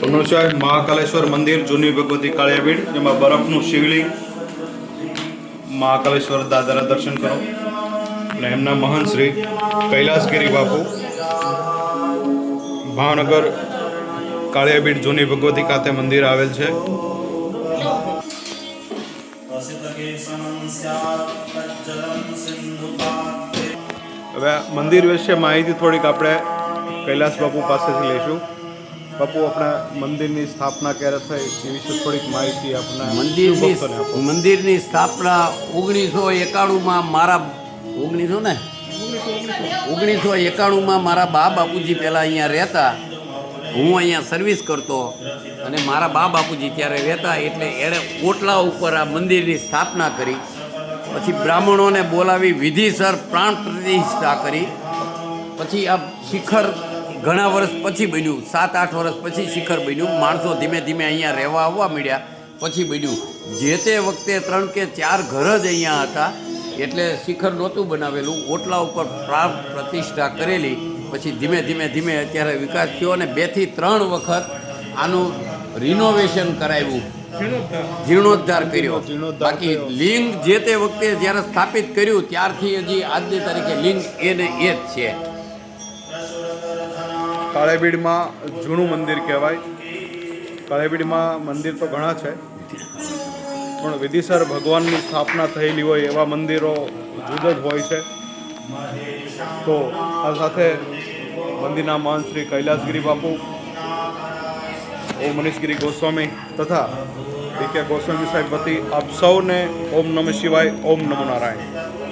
તમને મહાકાલેશ્વર મંદિર, જૂની ભગવતી કાળિયાબીડ, જેમાં બરફનું શિવલિંગ. મહાકાલેશ્વર દાદાના દર્શન કરો. અને એમના મહાન શ્રી કૈલાસગીરી બાપુ, ભાવનગર કાળિયાબીડ, જૂની ભગવતી ખાતે મંદિર આવેલ છે. હવે મંદિર વિશે માહિતી થોડીક આપણે કૈલાસ બાપુ પાસેથી લઈશું. બાપુ આપણા મંદિરની સ્થાપના ક્યારે થઈ એ વિશે થોડીક માહિતી આપણા મંદિરની મંદિરની સ્થાપના ઓગણીસો એકાણુંમાં મારા ઓગણીસો ને? ઓગણીસો એકાણુંમાં મારા બા બાપુજી પહેલાં અહીંયા રહેતા. હું અહીંયા સર્વિસ કરતો અને મારા બા બાપુજી ત્યારે રહેતા એટલે એણે ઓટલા ઉપર આ મંદિરની સ્થાપના કરી. પછી બ્રાહ્મણોને બોલાવી વિધિસર પ્રાણ પ્રતિષ્ઠા કરી. પછી આ શિખર ઘણા વર્ષ પછી બન્યું, સાત, આઠ વર્ષ પછી શિખર બન્યું. માણસો ધીમે ધીમે અહીંયા રહેવા આવવા મળ્યા પછી બન્યું. જે તે વખતે ત્રણ કે ચાર ઘર જ અહીંયા હતા, એટલે શિખર નહોતું બનાવેલું. ઓટલા ઉપર પ્રાણ પ્રતિષ્ઠા કરેલી, પછી ધીમે ધીમે ધીમે અત્યારે વિકાસ થયો અને બેથી ત્રણ વખત આનું રિનોવેશન કરાવ્યું. જીર્ણોદ્ધાર કર્યો. બાકી લિંગ જે તે વખતે જ્યારે સ્થાપિત કર્યું, ત્યારથી હજી આજની તારીખે લિંગ એને એ જ છે. કાળેબીડમાં જૂનું મંદિર કહેવાય. કાળેબીડમાં મંદિર તો ઘણા છે. પણ વિધિસર ભગવાનની સ્થાપના થયેલી હોય એવા મંદિરો જુદા જ હોય છે. તો આ સાથે મંદિરના મહંત શ્રી કૈલાસગીરી બાપુ, ઓમ મનીષગીરી ગોસ્વામી તથા ડી ગોસ્વામી સાહેબ વતી આપ સૌને ઓમ નમઃ શિવાય, ઓમ નમો નારાયણ.